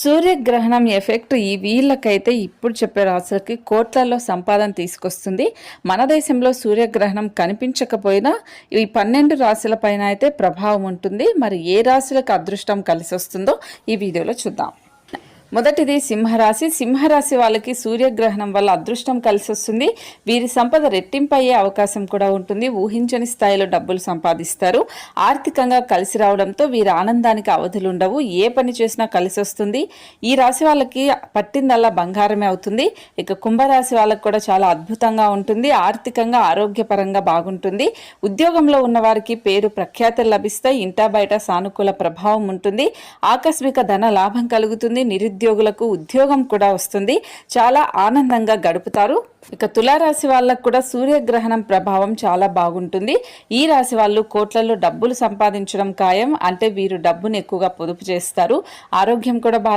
సూర్యగ్రహణం ఎఫెక్ట్ ఈ వీళ్ళకైతే ఇప్పుడు చెప్పే రాశులకి కోట్లలో సంపాదన తీసుకొస్తుంది. మన దేశంలో సూర్యగ్రహణం కనిపించకపోయినా ఈ పన్నెండు రాశుల పైన అయితే ప్రభావం ఉంటుంది. మరి ఏ రాశులకు అదృష్టం కలిసి వస్తుందో ఈ వీడియోలో చూద్దాం. మొదటిది సింహరాశి. సింహరాశి వాళ్ళకి సూర్యగ్రహణం వల్ల అదృష్టం కలిసి వస్తుంది వీరి సంపద రెట్టింపయ్యే అవకాశం కూడా ఉంటుంది. ఊహించని స్థాయిలో డబ్బులు సంపాదిస్తారు. ఆర్థికంగా కలిసి రావడంతో వీరి ఆనందానికి అవధులు ఉండవు. ఏ పని చేసినా కలిసి వస్తుంది ఈ రాశి వాళ్ళకి పట్టిందల్లా బంగారమే అవుతుంది. ఇక కుంభరాశి వాళ్ళకి కూడా చాలా అద్భుతంగా ఉంటుంది. ఆర్థికంగా ఆరోగ్యపరంగా బాగుంటుంది. ఉద్యోగంలో ఉన్న వారికి పేరు ప్రఖ్యాతులు లభిస్తాయి. ఇంటా బయట సానుకూల ప్రభావం ఉంటుంది. ఆకస్మిక ధన లాభం కలుగుతుంది. నిరుద్యోగులకు ఉద్యోగం కూడా వస్తుంది. చాలా ఆనందంగా గడుపుతారు. ఇక తులారాశి వాళ్ళకు కూడా సూర్యగ్రహణం ప్రభావం చాలా బాగుంటుంది. ఈ రాశి వాళ్ళు కోట్లలో డబ్బులు సంపాదించడం ఖాయం. అంటే వీరు డబ్బును ఎక్కువగా పొదుపు చేస్తారు. ఆరోగ్యం కూడా బాగా